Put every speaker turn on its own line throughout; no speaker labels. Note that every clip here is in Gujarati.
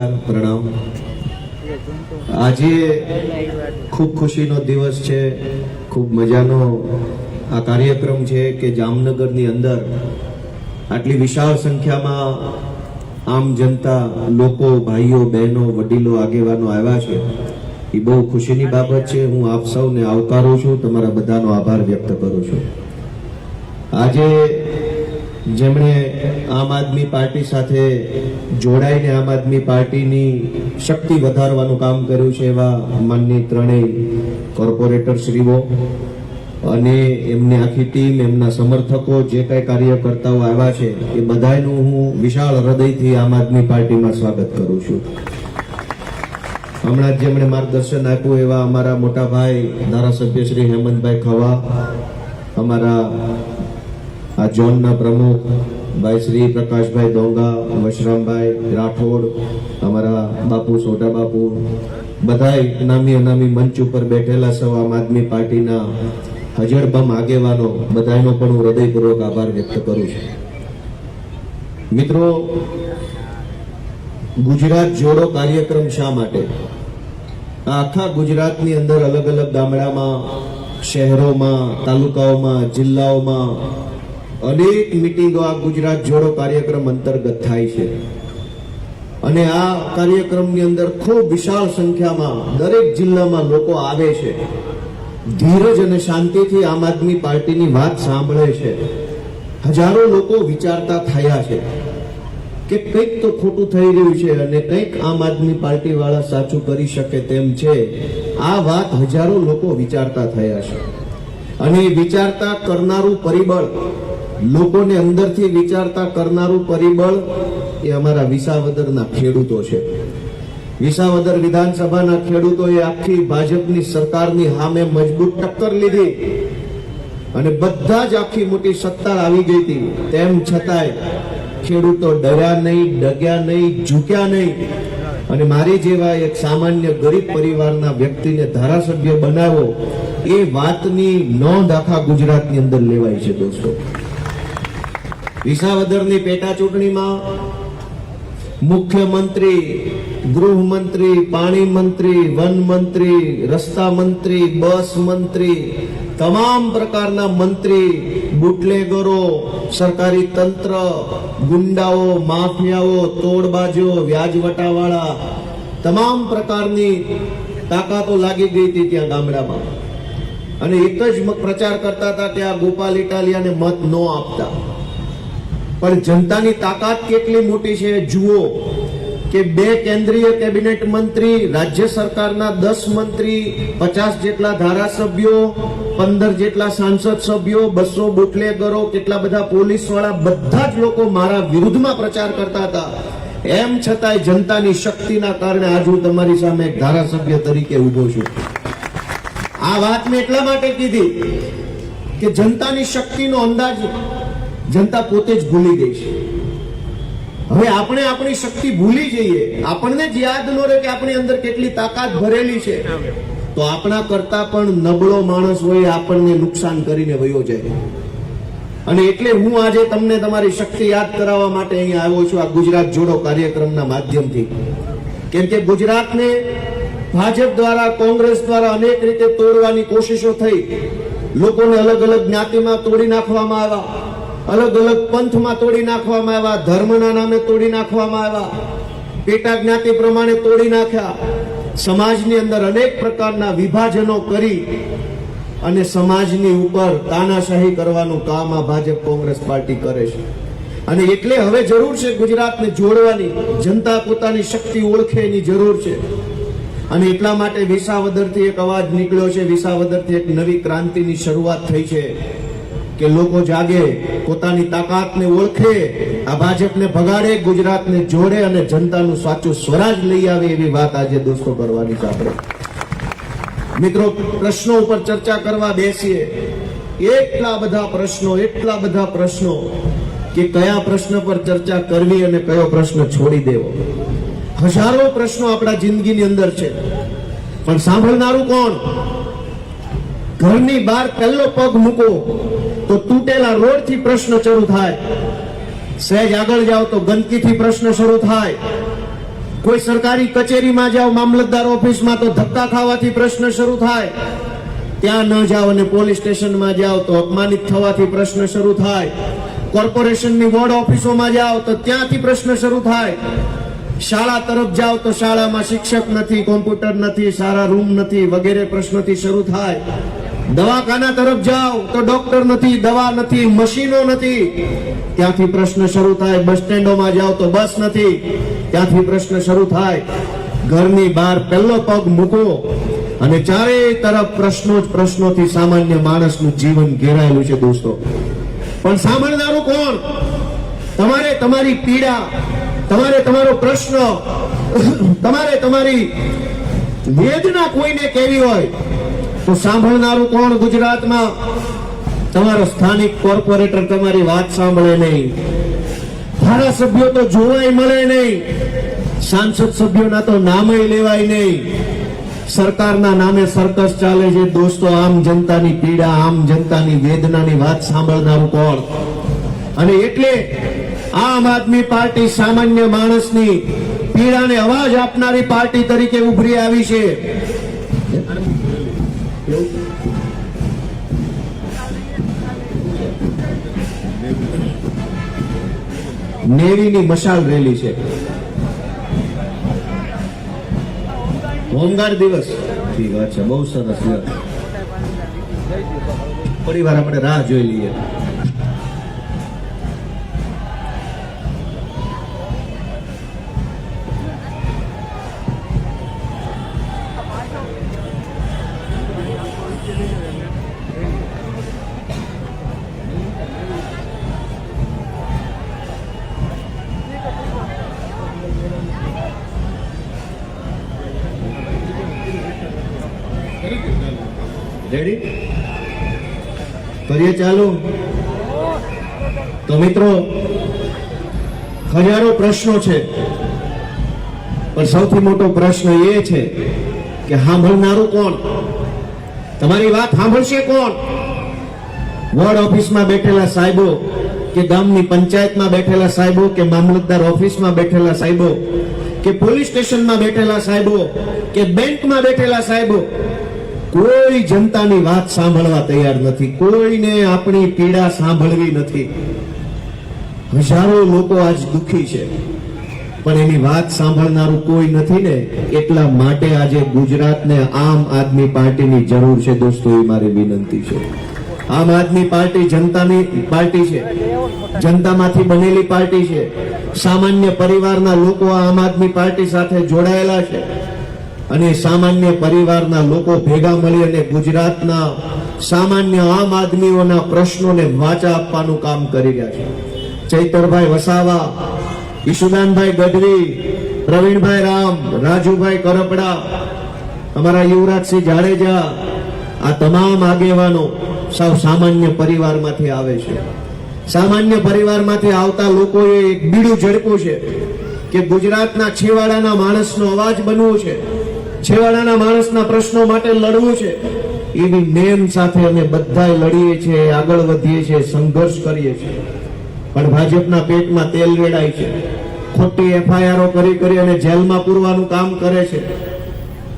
પ્રણામ. આજે ખૂબ ખુશીનો દિવસ છે, ખૂબ મજાનો આ કાર્યક્રમ છે કે જામનગરની અંદર આટલી વિશાળ સંખ્યામાં આમ જનતા, લોકો, ભાઈઓ, બહેનો, વડીલો, આગેવાનો આવ્યા છે. એ બહુ ખુશીની બાબત છે. હું આપ સૌને આવકારું છું. તમારા બધાનો આભાર વ્યક્ત કરું છું. આજે જેમણે આમ આદમી પાર્ટી સાથે જોડાઈને આમ આદમી પાર્ટીની શક્તિ વધારવાનું કામ કર્યું છે એવા માનની ત્રણેય કોર્પોરેટર શ્રીઓ. અને એમની આખી ટીમ, એમના સમર્થકો, જે કઈ કાર્યકર્તાઓ આવ્યા છે, એ બધાનું હું વિશાળ હૃદયથી આમ આદમી પાર્ટીમાં સ્વાગત કરું છું. હમણાં જ જેમણે માર્ગદર્શન આપ્યું એવા અમારા મોટા ભાઈ ધારાસભ્ય શ્રી હેમંતભાઈ ખવા, અમારા આ ઝોનના પ્રમુખ ભાઈ શ્રી પ્રકાશભાઈ ડોંગા વશરામભાઈ રાઠોડ, અમારા બાપુ, સોઢા બાપુ, બધાય નામી અનામી મંચ ઉપર બેઠેલા સૌ આમ આદમી પાર્ટીના હજરબમ આગેવાનો બધાનો પણ હું હૃદયપૂર્વક આભાર વ્યક્ત કરું છું. મિત્રો, ગુજરાત જોડો કાર્યક્રમ શા માટે? આખા ગુજરાતની અંદર અલગ અલગ ગામડામાં, શહેરોમાં, તાલુકાઓમાં, જિલ્લાઓમાં અનેક મિટિંગો આ ગુજરાત જોડો કાર્યક્રમ અંતર્ગત થાય છે. અને આ કાર્યક્રમની અંદર ખૂબ વિશાળ સંખ્યામાં દરેક જિલ્લામાં લોકો આવે છે. ધીરજ અને શાંતિથી આમ આદમી પાર્ટીની વાત સાંભળે છે. હજારો લોકો વિચારતા થયા છે કે કંઈક તો ખોટું થઈ રહ્યું છે અને કંઈક આમ આદમી પાર્ટી વાળા સાચું કરી શકે તેમ છે. આ વાત હજારો લોકો વિચારતા થયા છે. અને વિચારતા કરનારું પરિબળ લોકોને અંદરથી વિચારતા કરનારું પરિબળ એ અમારા વિસાવદરના ખેડૂતો છે. વિસાવદર વિધાનસભાના ખેડૂતોએ આખી ભાજપની સરકારની સામે મજબૂત ટક્કર લીધી અને બધા જ આખી મોટી સત્તા આવી ગઈ હતી. તેમ છતાંય ખેડૂતો ડર્યા નહીં, ડગ્યા નહીં, ઝૂક્યા નહીં. અને મારી જેવા એક સામાન્ય ગરીબ પરિવારના વ્યક્તિને ધારાસભ્ય બનાવો એ વાતની નોંધ આખા ગુજરાતની અંદર લેવાય છે દોસ્તો. વિસાવદરની પેટા ચૂંટણીમાં મુખ્યમંત્રી, ગૃહમંત્રી પાણી મંત્રી વન મંત્રી રસ્તા મંત્રી, બસ મંત્રી, તમામ પ્રકારના મંત્રી, બુટલેગરો, સરકારી તંત્ર, ગુંડાઓ, માફિયાઓ, તોડબાજો, વ્યાજવટાવાળા, તમામ પ્રકારની તાકાતો લાગી ગઈ હતી ત્યાં ગામડામાં. અને એક જ પ્રચાર કરતા હતા ત્યાં ગોપાલ ઇટાલિયાને મત ન આપતા. પણ જનતાની તાકાત કેટલી મોટી છે, જુઓ કે બે કેન્દ્રીય કેબિનેટ મંત્રી, રાજ્ય સરકારના દસ મંત્રી, પચાસ જેટલા ધારાસભ્યો, પંદર જેટલા સાંસદ સભ્યો, બસો બુટલેગરો, કેટલા બધા પોલીસવાળા બધા જ લોકો મારા વિરુદ્ધમાં પ્રચાર કરતા હતા. એમ છતાંય જનતાની શક્તિના કારણે આજ હું તમારી સામે એક ધારાસભ્ય તરીકે ઊભો છું. આ વાત મેં એટલા માટે કીધી કે જનતાની શક્તિનો અંદાજ જનતા પોતે જ ભૂલી ગઈ છે. હવે આપણે આપણી શક્તિ ભૂલી જઈએ. આપણને જ યાદ ન રહે કે આપણી અંદર કેટલી તાકાત ભરેલી છે. તો આપણા કરતા પણ નબળો માણસ હોય આપણને નુકસાન કરીને વયો જાય. અને એટલે હું આજે તમને તમારી શક્તિ યાદ કરાવવા માટે અહીંયા આવ્યો છું આ ગુજરાત જોડો કાર્યક્રમના માધ્યમથી. કેમ કે ગુજરાતને ભાજપ દ્વારા, કોંગ્રેસ દ્વારા અનેક રીતે તોડવાની કોશિશો થઈ. લોકોને અલગ અલગ જ્ઞાતિમાં તોડી નાખવામાં આવ્યા. અલગ અલગ પંથમાં તોડી નાખવામાં આવ્યા, ધર્મના નામે તોડી નાખવામાં આવ્યા, પેટા જ્ઞાતિ પ્રમાણે તોડી નાખ્યા. સમાજની અંદર અનેક પ્રકારના વિભાજનો કરી અને સમાજની ઉપર તાનાશાહી કરવાનું કામ આ ભાજપ કોંગ્રેસ પાર્ટી કરે છે. અને એટલે હવે જરૂર છે ગુજરાતને જોડવાની, જનતા પોતાની શક્તિ ઓળખે એની જરૂર છે. અને એટલા માટે વિસાવદરથી એક અવાજ નીકળ્યો છે, વિસાવદરથી એક નવી ક્રાંતિની શરૂઆત થઈ છે. કે લોકો જાગે, પોતાની તાકાતને ઓળખે, આ ભાજપને ભગાડે, ગુજરાતને જોડે અને જનતાનું સાચું સ્વરાજ લઈ આવે એવી વાત આજે દોસ્તો કરવાની છે આપણે. મિત્રો, પ્રશ્નો ઉપર ચર્ચા કરવા બેસીએ. એટલા બધા પ્રશ્નો, એટલા બધા પ્રશ્નો કે કયા પ્રશ્ન પર ચર્ચા કરવી અને કયો પ્રશ્ન છોડી દેવો. હજારો પ્રશ્નો આપણા જિંદગીની અંદર છે. પણ સાંભળનારું કોણ? ઘરની બહાર પહેલો પગ મૂકો. તૂટેલા રોડથી પ્રશ્ન શરૂ થાય. સહેજ આગળ જાઓ તો ગંદકીથી પ્રશ્ન શરૂ થાય. કોઈ સરકારી કચેરીમાં જાઓ, મામલતદાર ઓફિસમાં તો ધક્કા ખાવાથી પ્રશ્ન શરૂ થાય. ત્યાં ન જાઓ અને પોલીસ સ્ટેશનમાં જાઓ તો અપમાનિત થવાથી પ્રશ્ન શરૂ થાય. કોર્પોરેશનની વોર્ડ ઓફિસોમાં જાઓ તો ત્યાંથી પ્રશ્ન શરૂ થાય. શાળા તરફ જાઓ તો શાળામાં શિક્ષક નથી, કોમ્પ્યુટર નથી, સારા રૂમ નથી વગેરે પ્રશ્નથી શરૂ થાય. દવાખાના તરફ જાઓ તો ડોક્ટર નથી, દવા નથી, મશીનો નથી. ત્યાંથી પ્રશ્ન શરૂ થાય, બસ સ્ટેન્ડોમાં જાઓ તો બસ નથી. ત્યાંથી પ્રશ્ન શરૂ થાય, ઘરની બહાર પહેલો પગ મૂકો અને ચારે તરફ પ્રશ્નો જ પ્રશ્નોથી સામાન્ય માણસનું જીવન ઘેરાયેલું છે દોસ્તો. પણ સાંભળનારું કોણ? તમારે તમારી પીડા, તમારે તમારો પ્રશ્ન, તમારે તમારી વેદના કોઈને કેવી હોય તો સાંભળનારું કોણ ગુજરાતમાં? તમારો સ્થાનિક કોર્પોરેટર તમારી વાત સાંભળે નહીં. ધારાસભ્યો તો જોવાય મળે નહીં. સાંસદ સભ્યોના તો નામય લેવાય નહીં. સરકારના નામે સર્કસ ચાલે છે. દોસ્તો, આમ જનતાની પીડા, આમ જનતાની વેદનાની વાત સાંભળનારું કોણ? અને એટલે આમ આદમી પાર્ટી સામાન્ય માણસની પીડાને અવાજ આપનારી પાર્ટી તરીકે ઉભરી આવી છે. નેવીની મશાલ રેલી છે. હોમગાર્ડ દિવસ. ઠીક વાત છે, બહુ સરસ પરિવાર આપણે રાહ જોઈ લઈએ. રેડી કરીએ ચાલુ. તો મિત્રો, હજારો પ્રશ્નો છે. પણ સૌથી મોટો પ્રશ્ન એ છે કે સાંભળનારું કોણ? તમારી વાત સાંભળશે કોણ? વોર્ડ ઓફિસમાં બેઠેલા સાહેબો કે ગામની પંચાયતમાં બેઠેલા સાહેબો કે મામલતદાર ઓફિસમાં બેઠેલા સાહેબો કે પોલીસ સ્ટેશનમાં બેઠેલા સાહેબો કે બેંકમાં બેઠેલા સાહેબો કોઈ જનતાની વાત સાંભળવા તૈયાર નથી. કોઈને આપણી પીડા સાંભળવી નથી. હજારો લોકો આજ દુખી છે. પણ એની વાત સાંભળનારું કોઈ નથી ને, એટલા માટે આજે ગુજરાતને આમ આદમી પાર્ટીની જરૂર છે દોસ્તો, એ મારી વિનંતી છે. આમ આદમી પાર્ટી જનતાની પાર્ટી છે. જનતામાંથી બનેલી પાર્ટી છે. સામાન્ય પરિવારના લોકો આમ આદમી પાર્ટી સાથે જોડાયેલા છે. અને સામાન્ય પરિવારના લોકો ભેગા મળી અને ગુજરાતના સામાન્ય આમ આદમીઓના પ્રશ્નોને વાચા આપવાનું કામ કરી રહ્યા છે. ચૈતરભાઈ વસાવા, ઈશુદાનભાઈ ગઢવી, પ્રવીણભાઈ રામ, રાજુભાઈ કરપડા, અમારા યુવરાજસિંહ જાડેજા, આ તમામ આગેવાનો સાવ સામાન્ય પરિવારમાંથી આવે છે. સામાન્ય પરિવારમાંથી આવતા લોકોએ એક બીડું ઝડપ્યું છે કે ગુજરાતના છેવાડાના માણસનો અવાજ બનવો છે. છેવાડાના માણસના પ્રશ્નો માટે લડવું છે. એવી નેમ સાથે અમે બધા લડીએ છીએ, આગળ વધીએ છીએ, સંઘર્ષ કરીએ છીએ. પણ ભાજપના પેટમાં તેલ રેડાય છે. ખોટી એફઆઈઆરો કરી કરી અને જેલમાં પૂરવાનું કામ કરે છે.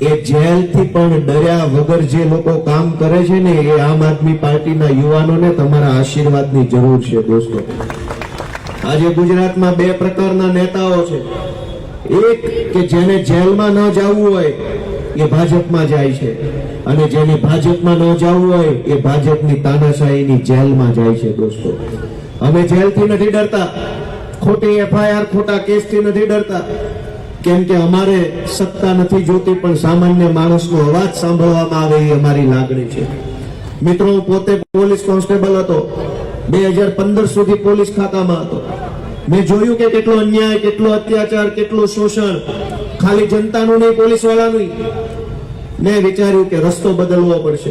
એ જેલથી પણ ડર્યા વગર જે લોકો કામ કરે છે ને, એ આમ આદમી પાર્ટીના યુવાનોને તમારા આશીર્વાદની જરૂર છે, દોસ્તો. આજે ગુજરાતમાં બે પ્રકારના નેતાઓ છે. એક કે જેને જેલમાં ન જવું હોય, એ ભાજપમાં જાય છે. અને જેને ભાજપમાં ન જવું હોય, એ ભાજપની તાનાશાહીની જેલમાં જાય છે, દોસ્તો. અમે જેલથી નથી ડરતા. ખોટી એફઆઈઆર, ખોટા કેસથી નથી ડરતા. કેમ કે અમારે સત્તા નથી જોતી, પણ સામાન્ય માણસનો અવાજ સાંભળવામાં આવે એ અમારી લાગણી છે. મિત્રો, હું પોતે પોલીસ કોન્સ્ટેબલ હતો. બે હજાર પંદર સુધી પોલીસ ખાતામાં હતો. મેં જોયું કે કેટલો અન્યાય, કેટલો અત્યાચાર, કેટલું શોષણ ખાલી જનતાનું નહીં પોલીસ વાળાનું મેં વિચાર્યું કે રસ્તો બદલવો પડશે.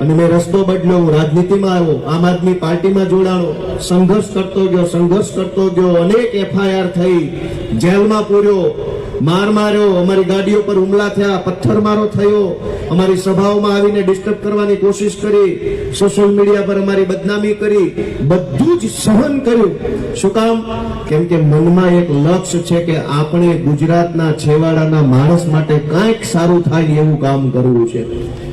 અને મેં રસ્તો બદલ્યો, હું રાજનીતિમાં આવ્યો, આમ આદમી પાર્ટીમાં જોડાણો. સંઘર્ષ કરતો ગયો, સંઘર્ષ કરતો ગયો, અનેક એફઆઈઆર થઈ, જેલમાં પૂર્યો. માર માર્યો, અમારી ગાડીઓ પર હુમલા થયા, પથ્થરમારો થયો. અમારી સભાઓમાં આવીને ડિસ્ટર્બ કરવાની કોશિશ કરી. સોશિયલ મીડિયા પર અમારી બદનામી કરી. બધું જ સહન કર્યું. શું કામ? કેમ કે મનમાં એક લક્ષ્ય છે કે આપણે ગુજરાતના છેવાડાના માણસ માટે કાંઈક સારું થાય એવું કામ કરવું છે.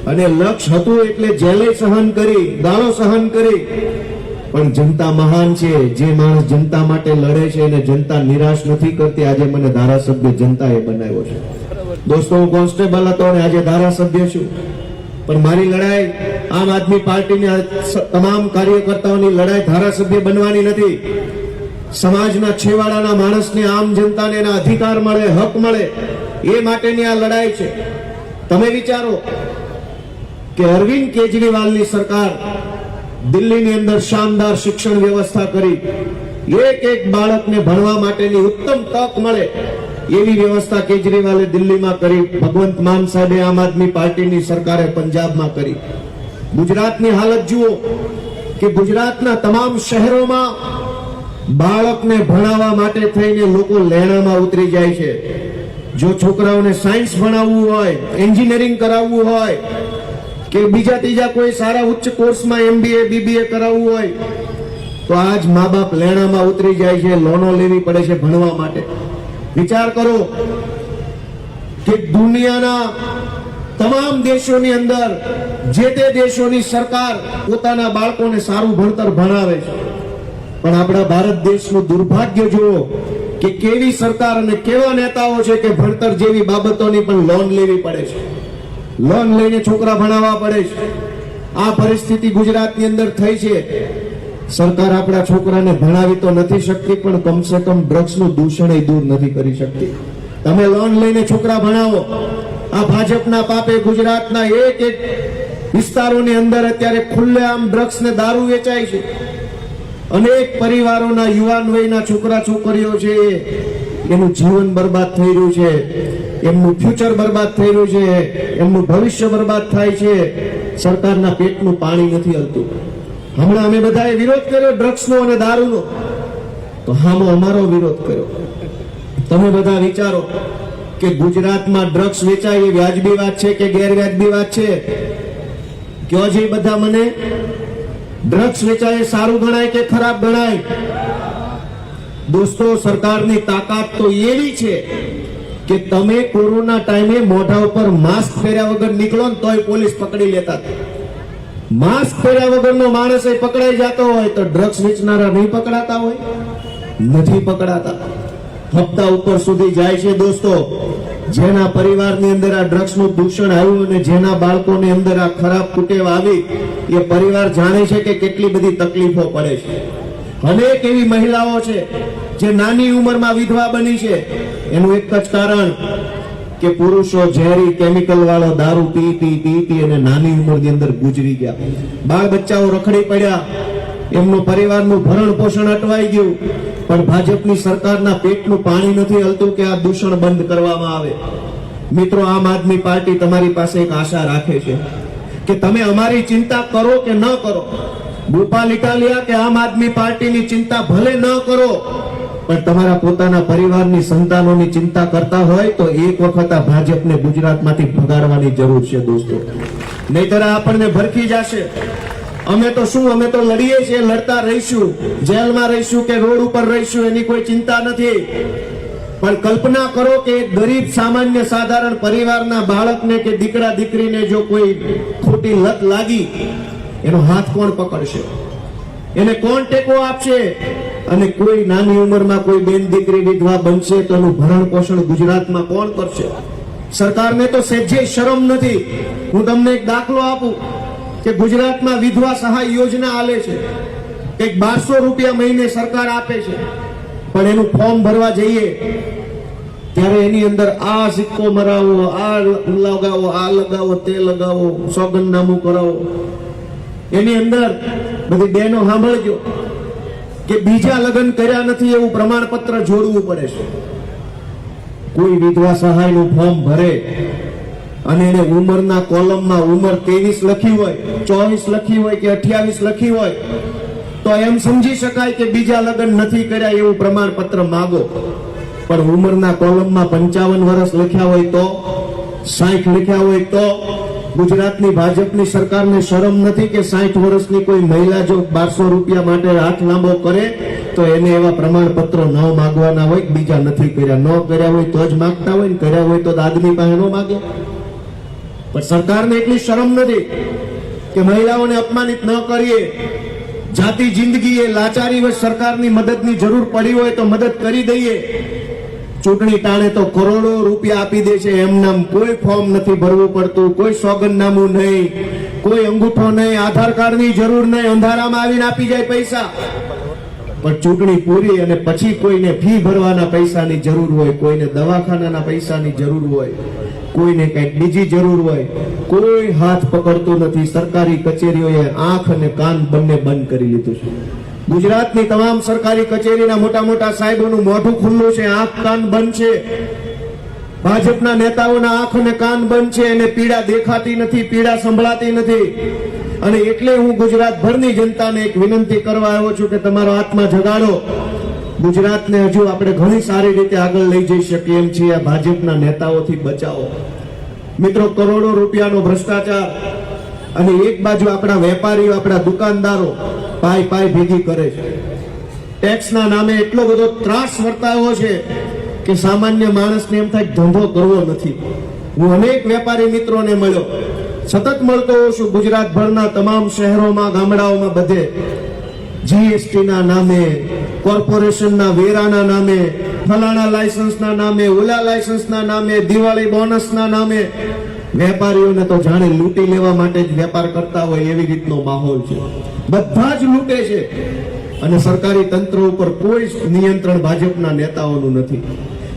અને લક્ષ્ય હતું એટલે જેલે સહન કરી, ગાળો સહન કરી. પણ જનતા મહાન છે, જે માણસ જનતા માટે લડે છે અને જનતા નિરાશ નથી કરતી, આજે મને ધારાસભ્ય જનતાએ બનાવ્યો છે. દોસ્તો, હું કોન્સ્ટેબલ હતો અને આજે ધારાસભ્ય છું. પણ મારી લડાઈ આમ આદમી પાર્ટીની તમામ કાર્યકર્તાઓની લડાઈ ધારાસભ્ય બનવાની નથી. સમાજના છેવાડાના માણસને આમ જનતાને એના અધિકાર મળે, હક મળે, એ માટેની આ લડાઈ છે. તમે વિચારો કે અરવિંદ કેજરીવાલની સરકાર દિલ્હીની અંદર શાનદાર શિક્ષણ વ્યવસ્થા કરી. એક એક બાળકને ભણવા માટેની ઉત્તમ તક મળે એવી વ્યવસ્થા કેજરીવાલે દિલ્હીમાં કરી. ભગવંત માન સાહેબે આમ આદમી પાર્ટીની સરકારે પંજાબમાં કરી. ગુજરાતની હાલત જુઓ કે ગુજરાતના તમામ શહેરોમાં બાળકને ભણાવવા માટે થઈને લોકો લેણામાં ઉતરી જાય છે. જો છોકરાઓને સાયન્સ ભણાવવું હોય, એન્જિનિયરિંગ કરાવવું હોય કે બીજા ત્રીજા કોઈ સારા ઉચ્ચ કોર્સમાં એમબીએ બીબીએ કરાવવું હોય, તો આજ મા બાપ લેણામાં ઉતરી જાય છે, લોનો લેવી પડે છે ભણવા માટે. વિચાર કરો કે દુનિયાના તમામ દેશોની અંદર જે તે દેશોની સરકાર પોતાના બાળકોને સારું ભણતર ભણાવે છે. પણ આપણા ભારત દેશનું દુર્ભાગ્ય જુઓ કે કેવી સરકાર અને કેવા નેતાઓ છે કે ભણતર જેવી બાબતોની પણ લોન લેવી પડે છે. લોન લઈને છોકરા ભણાવવા પડે છે. આ પરિસ્થિતિ ગુજરાતની અંદર થઈ છે. સરકાર આપણા છોકરાને ભણાવી તો નથી શકતી, પણ કમસે કમ ડ્રગ્સનું દૂષણ દૂર નથી કરી શકતી. તમે લોન લઈને છોકરા ભણાવો. આ ભાજપના પાપે ગુજરાતના એક એક વિસ્તારોની અંદર અત્યારે ખુલ્લેઆમ ડ્રગ્સ ને દારૂ વેચાય છે. અનેક પરિવારોના યુવાન વયના છોકરા છોકરીઓ છે. એનું જીવન બરબાદ થઈ રહ્યું છે. એમનું ફ્યુચર બરબાદ થઈ છે, એમનું ભવિષ્ય બરબાદ થાય છે. સરકારના પેટનું પાણી નથી હલતું. હમણાં અમે બધાએ વિરોધ કર્યો ડ્રગ્સનો અને દારૂનો. તો હામો અમારો વિરોધ કર્યો. તમે બધા વિચારો કે ગુજરાતમાં ડ્રગ્સ વેચાય એ વ્યાજબી વાત છે કે ગેરવ્યાજબી વાત છે? કયો છે બધા મને? ડ્રગ્સ વેચાય સારું ગણાય કે ખરાબ ગણાય? દોસ્તો, સરકારની તાકાત તો એવી છે કે તમે કોરોના ટાઈમે મોઢા ઉપર માસ્ક પહેર્યા વગર નીકળો ને તોય પોલીસ પકડી લેતા માસ્ક પહેર્યા વગરનો માણસ પકડાઈ જતો હોય તો ડ્રગ્સ વેચનારા નહીં પકડાતા હોય? નથી પકડાતા. હપ્તા ઉપર સુધી જાય છે દોસ્તો. જેના પરિવારની અંદર આ ડ્રગ્સનું દૂષણ આવ્યું અને જેના બાળકોની અંદર આ ખરાબ કુટેવ આવી, એ પરિવાર જાણે છે કે કેટલી બધી તકલીફો પડે છે. અનેક એવી મહિલાઓ છે જે નાની ઉંમરમાં વિધવા બની છે, એનું એક જ કારણ કે પુરુષો ઝેરી કેમિકલ વાળો દારૂ પી પી પી પી અને નાની ઉંમરની અંદર ગુજરી ગયા. બાળ બચ્ચાઓ રખડી પડ્યા. એમનો પરિવારનું ભરણ પોષણ અટવાઈ ગયું. પણ ભાજપની સરકારના પેટનું પાણી નથી હલતું કે આ દૂષણ બંધ કરવામાં આવે. મિત્રો, આમ આદમી પાર્ટી તમારી પાસે એક આશા રાખે છે કે તમે અમારી ચિંતા કરો કે ન કરો? ગોપાલ ઇટાલિયા કે આમ આદમી પાર્ટીની ચિંતા ભલે ન કરો પણ તમારા પોતાના પરિવારની સંતાનોની ચિંતા કરતા હોય તો એક વખત આ ભાજપને ગુજરાતમાંથી ભગાડવાની જરૂર છે દોસ્તો. નહીતર આપણને ભરખી જશે. અમે તો શું, અમે તો લડીએ છીએ, લડતા રહીશું. જેલમાં રહીશું કે રોડ ઉપર રહીશું એની કોઈ ચિંતા નથી. પણ કલ્પના કરો કે એક ગરીબ, સામાન્ય, સાધારણ પરિવારના બાળકને કે દીકરા દીકરીને જો કોઈ ખોટી લત લાગી, એનો હાથ કોણ પકડશે? એને કોણ ટેકો આપશે? અને કોઈ નાની ઉંમરમાં કોઈ બેન દીકરી વિધવા બનશે તો એનું ભરણ પોષણ ગુજરાતમાં કોણ કરશે? સરકારને તો સહેજે શરમ નથી. હું તમને એક દાખલો આપું કે ગુજરાતમાં વિધવા સહાય યોજના આલે છે. એક બારસો રૂપિયા મહિને સરકાર આપે છે. પણ એનું ફોર્મ ભરવા જઈએ. ત્યારે એની અંદર આ સિક્કો મરાવો, આ લગાવો આ લગાવો, તે લગાવો, સોગંદનામું કરાવો. એની અંદર બધી બહેનો સાંભળજો કે બીજા લગ્ન કર્યા નથી એવું પ્રમાણપત્ર જોડવું પડે છે. કોઈ વિધવા સહાયનું ફોર્મ ભરે અને એને ઉંમરના કોલમમાં ઉંમર ત્રેવીસ લખી હોય, ચોવીસ લખી હોય કે અઠ્યાવીસ લખી હોય, તો એમ સમજી શકાય કે બીજા લગ્ન નથી કર્યા એવું પ્રમાણપત્ર માગો. પણ ઉંમરના કોલમમાં પંચાવન વર્ષ લખ્યા હોય તો સાઠ લખ્યા હોય તો ગુજરાતની ભાજપની સરકારને શરમ નથી કે સાઠ વર્ષની કોઈ મહિલા જો બારસો રૂપિયા માટે હાથ લાંબો કરે, તો એને એવા પ્રમાણપત્રો ન માગવાના હોય, બીજા નથી કર્યા. ન કર્યા હોય તો જ માગતા હોય ને કર્યા હોય તો આદમી પાસે ન માગે. પણ સરકારને એટલી શરમ નથી કે મહિલાઓને અપમાનિત ન કરીએ. જાતિ જિંદગી એ લાચારી હોય સરકારની મદદની જરૂર પડી હોય તો મદદ કરી દઈએ. ચૂંટણી ટાણે તો કરોડો રૂપિયા આપી દે છે. એમ કોઈ ફોર્મ નથી ભરવું પડતું, કોઈ સોગંદનામું નહીં, કોઈ અંગૂઠો નહીં, આધાર કાર્ડની જરૂર નહીં, અંધારામાં આવીને આપી જાય પૈસા. પણ ચૂંટણી પૂરી અને પછી કોઈને ફી ભરવાના પૈસાની જરૂર હોય, કોઈને દવાખાનાના પૈસાની જરૂર હોય, કોઈને કંઈક બીજી જરૂર હોય, કોઈ હાથ પકડતો નથી. સરકારી કચેરીઓએ આંખ અને કાન બંને બંધ કરી લીધું છે. ગુજરાતની તમામ સરકારી કચેરીના મોટા મોટા સાહેબોનું મોઢું ખુલ્લું છે, આંખ કાન બંધ છે. ભાજપના નેતાઓના આંખ અને કાન બંધ છે અને પીડા દેખાતી નથી, પીડા સંભળાતી નથી. અને એટલે હું ગુજરાતભરની જનતાને એક વિનંતી કરવા આવ્યો છું કે તમારો આત્મા જગાડો. ગુજરાતને હજુ આપણે ઘણી સારી રીતે આગળ લઈ જઈ શકીએ એમ છીએ, આ ભાજપના નેતાઓથી બચાવો. મિત્રો, કરોડો રૂપિયાનો ભ્રષ્ટાચાર અને એક બાજુ આપણા વેપારીઓ, આપણા દુકાનદારો પાય પાય ભેગી કરે છે. ટેક્સના નામે એટલો બધો ત્રાસ વર્તાયો છે કે સામાન્ય માણસને એમ થાય ધંધો કરવો નથી. હું અનેક વેપારી મિત્રોને મળ્યો. સતત મળતો હોઉં છું ગુજરાતભરના તમામ શહેરોમાં, ગામડાઓમાં બધે. જીએસટીના નામે, કોર્પોરેશનના વેરાના નામે, ફલાણા લાયસન્સના નામે, ઓલા લાયસન્સના નામે, દિવાળી બોનસના નામે. વેપારીઓને તો જાણે લૂંટી લેવા માટે જ વેપાર કરતા હોય એવી રીતનો માહોલ છે. બધા જ લૂંટે છે. અને સરકારી તંત્ર ઉપર કોઈ જ નિયંત્રણ ભાજપના નેતાઓનું નથી.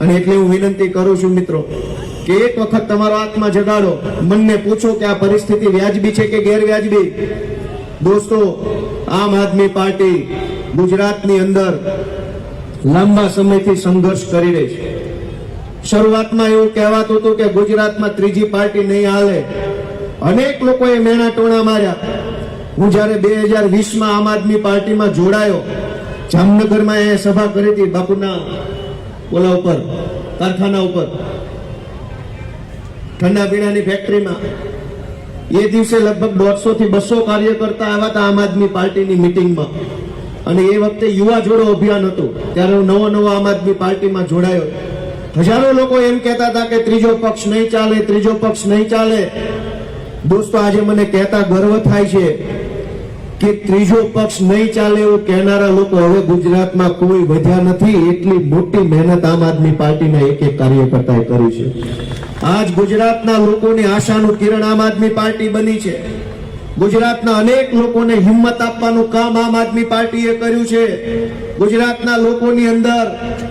અને એટલે હું વિનંતી કરું છું મિત્રો કે એક વખત તમારો આત્મા જગાડો. મનને પૂછો કે આ પરિસ્થિતિ વ્યાજબી છે કે ગેરવ્યાજબી? દોસ્તો, આમ આદમી પાર્ટી ગુજરાતની અંદર લાંબા સમયથી સંઘર્ષ કરી રહી છે. શરૂઆતમાં એવું કહેવાતું હતું કે ગુજરાતમાં ત્રીજી પાર્ટી નહીં હાલે. અનેક લોકોએ મેણા ટોણા માર્યા. હું જ્યારે બે હજાર વીસમાં આમ આદમી પાર્ટીમાં જોડાયો, જામનગરમાં એ સભા કરી હતી બાપુના ઓલા ઉપર, કારખાના ઉપર. ઠંડા પીણાની ફેક્ટરીમાં એ દિવસે લગભગ દોઢસો થી બસો કાર્યકર્તા આવ્યા હતા આમ આદમી પાર્ટીની મિટિંગમાં અને એ વખતે યુવા જોડો અભિયાન હતું. ત્યારે હું નવો નવો આમ આદમી પાર્ટીમાં જોડાયો. હજારો લોકો એમ કહેતા હતા કે ત્રીજો પક્ષ નહીં ચાલે, ત્રીજો પક્ષ નહીં ચાલે. દોસ્તો, આજે મને કહેતા ગર્વ થાય છે. કે ત્રીજો પક્ષ નહીં ચાલે એવું કહેનારા લોકો હવે ગુજરાતમાં કોઈ વધ્યા નથી, એટલી મોટી મહેનત આમ આદમી પાર્ટીના એક એક કાર્યકર્તાએ કરી છે. આજ ગુજરાતના લોકોની આશાનું કિરણ આમ આદમી પાર્ટી બની છે. ગુજરાતના અનેક લોકોને હિંમત આપવાનું કામ આમ આદમી પાર્ટીએ કર્યું છે. ગુજરાતના લોકોની અંદર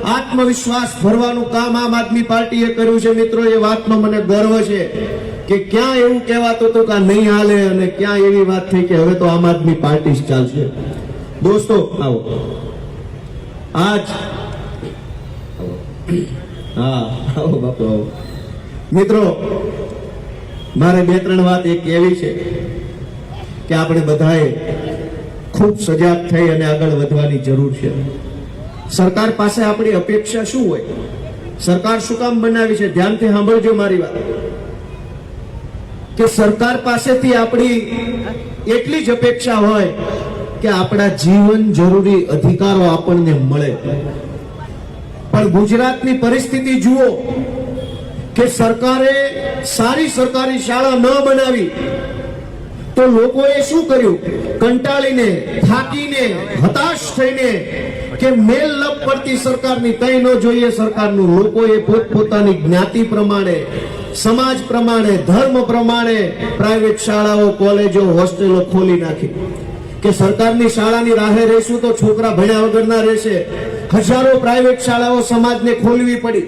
આત્મવિશ્વાસ ભરવાનું કામ આમ આદમી પાર્ટીએ કર્યું છે. મિત્રો, એ વાતનો મને ગર્વ છે. કે ક્યાં એવું કહેવાતું હતું કે નહીં હાલે અને ક્યાં એવી વાત થઈ કે હવે તો આમ આદમી પાર્ટી ચાલશે? દોસ્તો, આવો. આજ હા, આવો બાપુ, આવો. મિત્રો, મારે બે ત્રણ વાત એક એવી છે કે આપણે બધાએ ખૂબ સજાગ થઈ અને આગળ વધવાની જરૂર છે. સરકાર પાસે આપણી અપેક્ષા શું હોય? સરકાર શું કામ બનાવી છે? ધ્યાનથી સાંભળજો મારી વાત. કે સરકાર પાસેથી આપણી એટલી જ અપેક્ષા હોય કે આપણા જીવન જરૂરી અધિકારો આપણને મળે. પણ ગુજરાતની પરિસ્થિતિ જુઓ કે સરકારે સારી સરકારી શાળા ન બનાવી તો લોકોએ શું કર્યું? કંટાળીને, થાકીને, હતાશ થઈને કે મેલ લપ પડતી સરકારની કઈ ન જોઈએ સરકારનું. લોકોએ પોતપોતાની જ્ઞાતિ પ્રમાણે સમાજ પ્રમાણે, ધર્મ પ્રમાણે પ્રાઇવેટ શાળાઓ કોલેજો હોસ્ટેલો ખોલી નાખી. કે સરકારની શાળાની રાહે રહેશું તો છોકરા ભણ્યા વગરના રહેશે. હજારો પ્રાઇવેટ શાળાઓ સમાજને ખોલવી પડી.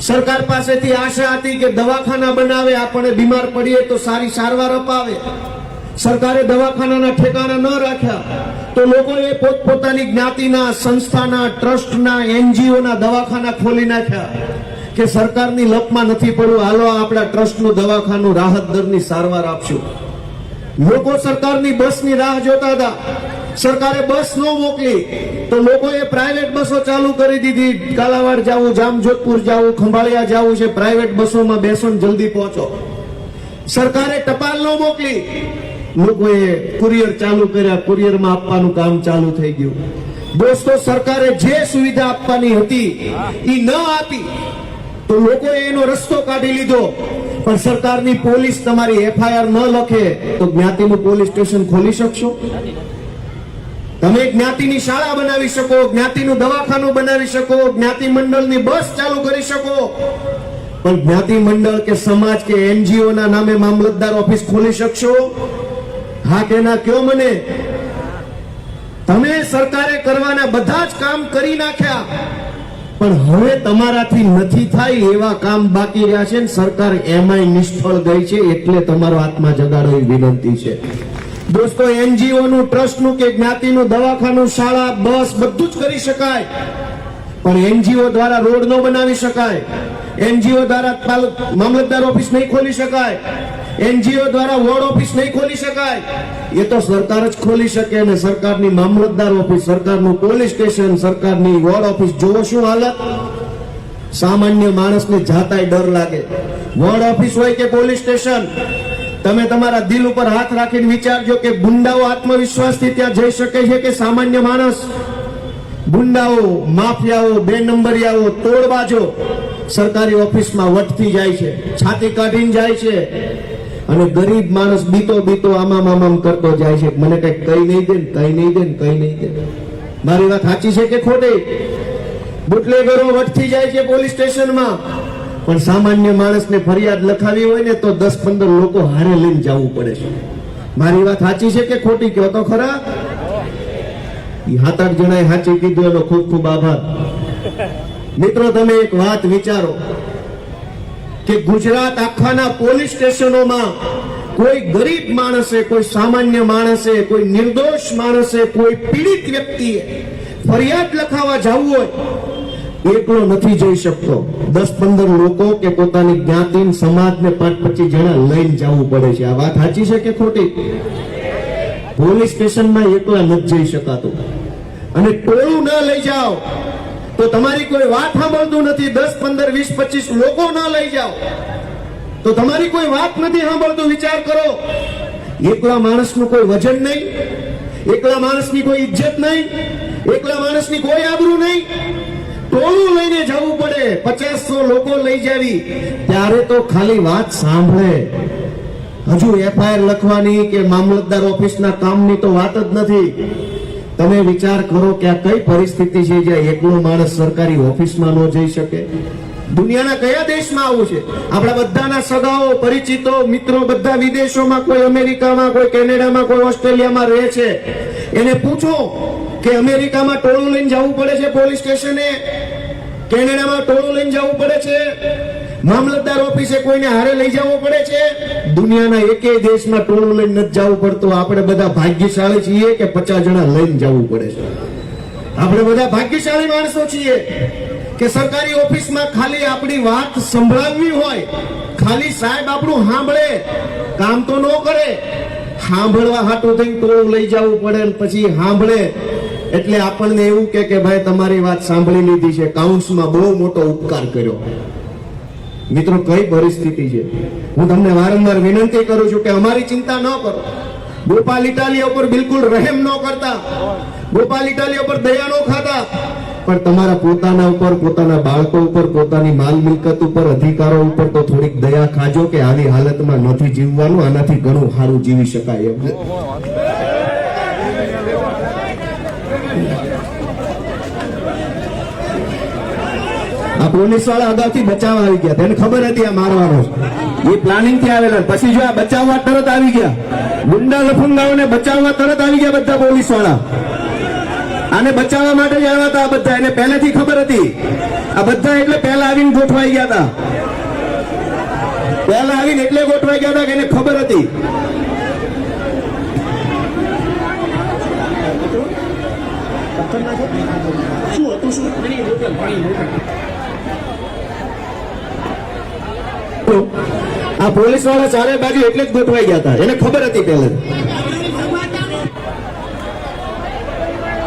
સરકાર પાસેથી આશા હતી કે દવાખાના બનાવે, આપણે બીમાર પડીએ તો સારી સારવાર અપાવે. સરકારે દવાખાનાના ઠેકાણા ન રાખ્યા તો લોકોએ પોતપોતાની જ્ઞાતિના, સંસ્થાના, ટ્રસ્ટના, એનજીઓના દવાખાના ખોલી નાખ્યા. કે સરકારની લપમાં નથી પડવું, હાલો આપણા ટ્રસ્ટનું દવાખાનું રાહત દરની સારવાર આપશું. લોકો સરકારની બસની રાહ જોતા હતા. સરકારે બસ ન મોકલી, તો લોકોએ પ્રાઇવેટ બસો ચાલુ કરી દીધી. કાલાવાડ જવું, જામજોધપુર જવું, ખંભાળિયા જવું છે પ્રાઇવેટ બસોમાં બેસો જલ્દી પહોંચો. સરકારે ટપાલ ન મોકલી. લોકોએ કુરિયર ચાલુ કર્યા, કુરિયરમાં આપવાનું કામ ચાલુ થઈ ગયું. દોસ્તો, સરકારે જે સુવિધા આપવાની હતી એ ન આપી. તો લોકોએ એનો રસ્તો કાઢી લીધો. પણ સરકારની પોલીસ તમારી એફઆઈઆર ન લખે તો જ્ઞાતિનું પોલીસ સ્ટેશન ખોલી શકશો? તમે જ્ઞાતિની શાળા બનાવી શકો, જ્ઞાતિનું દવાખાનું બનાવી શકો, જ્ઞાતિ મંડળની બસ ચાલુ કરી શકો. પણ જ્ઞાતિ મંડળ કે સમાજ કે એનજીઓ ના નામે મામલતદાર ઓફિસ ખોલી શકશો? હા કે ના કયો મને? તમે સરકારે કરવાના બધા જ કામ કરી નાખ્યા. પણ હવે તમારાથી નથી થાય એવા કામ બાકી રહ્યા છે ને સરકાર એમાંય નિષ્ફળ ગઈ છે એટલે તમારો આત્મા જગાડો વિનંતી છે. દોસ્તો એનજીઓ નું ટ્રસ્ટનું કે જ્ઞાતિનું, દવાખાનું, શાળા, બસ બધું જ કરી શકાય. પણ એનજીઓ દ્વારા રોડ ન બનાવી શકાય. એનજીઓ દ્વારા મામલતદાર ઓફિસ નહીં ખોલી શકાય. એનજીઓ દ્વારા વોર્ડ ઓફિસ નહીં ખોલી શકાય. એ તો સરકાર જ ખોલી શકે અને સરકારની મામલતદાર ઓફિસ, સરકારનું પોલીસ સ્ટેશન, સરકારની વોર્ડ ઓફિસ. જોવો શું હાલત? સામાન્ય માણસને જાતાય ડર લાગે. વોર્ડ ઓફિસ હોય કે પોલીસ સ્ટેશન, તમે તમારા દિલ ઉપર હાથ રાખીને વિચારજો કે ગુંડાઓ આત્મવિશ્વાસથી ત્યાં જઈ શકે છે કે સામાન્ય માણસ? ગુંડાઓ, માફિયાઓ બે નંબરિયાઓ તોડબાજો સરકારી ઓફિસમાં વટથી જાય છે, છાતી કાઢીને જાય છે. અને ગરીબ માણસ બીતો બીતો આમામ આમામ કરતો જાય છે. મને કઈ કઈ નહીં દે કઈ નહીં દે કઈ નહીં દે. મારી વાત સાચી છે કે ખોટી? બુટલેગરો વટથી જાય છે પોલીસ સ્ટેશનમાં. પણ સામાન્ય માણસને ફરિયાદ લખાવી હોય ને તો દસ પંદર લોકો હારે લઈને જવું પડે છે. મારી વાત સાચી છે કે ખોટી કહો તો ખરા? હાથ આઠ જણાએ સાચી કીધું એનો ખૂબ ખૂબ આભાર. મિત્રો, તમે એક વાત વિચારો. કે ગુજરાત આખાના પોલીસ સ્ટેશનોમાં કોઈ ગરીબ માણસે, કોઈ સામાન્ય માણસે, કોઈ નિર્દોષ માણસે, કોઈ પીડિત વ્યક્તિએ ફરિયાદ લખાવા જવું હોય એકલો નથી જઈ શકતો. દસ પંદર લોકો કે પોતાની જ્ઞાતિ સમાજને પાંચ પચીસ જણા લઈને જવું પડે છે. આ વાત સાચી છે કે ખોટી? પોલીસ સ્ટેશનમાં એકલા નથી જઈ શકાતું. અને ટોળું ન લઈ જાઓ. તો તમારી કોઈ વાત સાંભળતું નથી. દસ, પંદર, વીસ, પચીસ લોકો ન લઈ જાઓ. તો તમારી કોઈ વાત નથી સાંભળતું. વિચાર કરો. એકલા માણસનું કોઈ વજન નહીં. એકલા માણસની કોઈ ઇજ્જત નહીં. એકલા માણસની કોઈ આબરૂ નહીં. ટોળું લઈને જવું પડે. પચાસસો લોકો લઈ જાવી. ત્યારે તો ખાલી વાત સાંભળે. હજુ એફઆઈઆર લખવાની કે મામલતદાર ઓફિસના કામની તો વાત જ નથી. તમે વિચાર કરો કે આ કઈ પરિસ્થિતિ છે જ્યાં એકલો માણસ સરકારી ઓફિસમાં ન જઈ શકે? દુનિયાના કયા દેશમાં આવું છે? આપણા બધાના સગાઓ, પરિચિતો, મિત્રો બધા વિદેશોમાં, કોઈ અમેરિકામાં, કોઈ કેનેડામાં, કોઈ ઓસ્ટ્રેલિયામાં રહે છે. એને પૂછો કે અમેરિકામાં ટોળું લઈને જવું પડે છે પોલીસ સ્ટેશને? કેનેડામાં ટોળું લઈને જવું પડે છે? મામલતદાર ઓફિસે કોઈને હારે લઈ જવો પડે છે? દુનિયાના એકેય દેશમાં ટોળું લઈને નથી જવું પડતું. આપણે બધા ભાગ્યશાળી છીએ કે પચાસ જણા લઈને જવું પડે છે? આપણે બધા ભાગ્યશાળી માણસો છીએ કે સરકારી ઓફિસમાં ખાલી આપણી વાત સંભળાવવી હોય. ખાલી સાહેબ આપણું સાંભળે, કામ તો ન કરે. સાંભળવા હાટું થઈને ટોળું લઈ જવું પડે પછી સાંભળે. એટલે આપણને એવું કે ભાઈ તમારી વાત સાંભળી લીધી છે. કાઉન્સમાં બહુ મોટો ઉપકાર કર્યો. મિત્રો, કઈ પરિસ્થિતિ છે? હું તમને વારંવાર વિનંતી કરું છું કે અમારી ચિંતા ન કરો. ગોપાલ ઇટાલિયા ઉપર બિલકુલ રહેમ ન કરતા. ગોપાલ ઇટાલિયા ઉપર દયા ન ખાતા. પણ તમારા પોતાના ઉપર, પોતાના બાળકો ઉપર, પોતાની માલ મિલકત ઉપર, અધિકારો ઉપર તો થોડીક દયા ખાજો કે આવી હાલતમાં નથી જીવવાનું, આનાથી ઘણું સારું જીવી શકાય. એમ આ પોલીસવાળા અગાઉથી બચાવવા આવી ગયા. તેને ખબર હતી આ મારવાનો. એ પ્લાનિંગથી આવેલા. પછી જો આ બચાવવા તરત આવી ગયા. ગુંડા લફંગાઓને બચાવવા તરત આવી ગયા બધા પોલીસવાળા આને બચાવવા માટે જ આવ્યા હતા આ બધા. એને પહેલેથી ખબર હતી. આ બધા એટલે પહેલા આવીને ગોઠવાઈ ગયા હતા. પહેલા આવીને એટલે ગોઠવાઈ ગયા હતા કે એને ખબર હતી. શું હતું શું? પોલીસવાળા ચારે બાજુ એટલે જ ગોઠવાઈ ગયા હતા. એને ખબર હતી પહેલા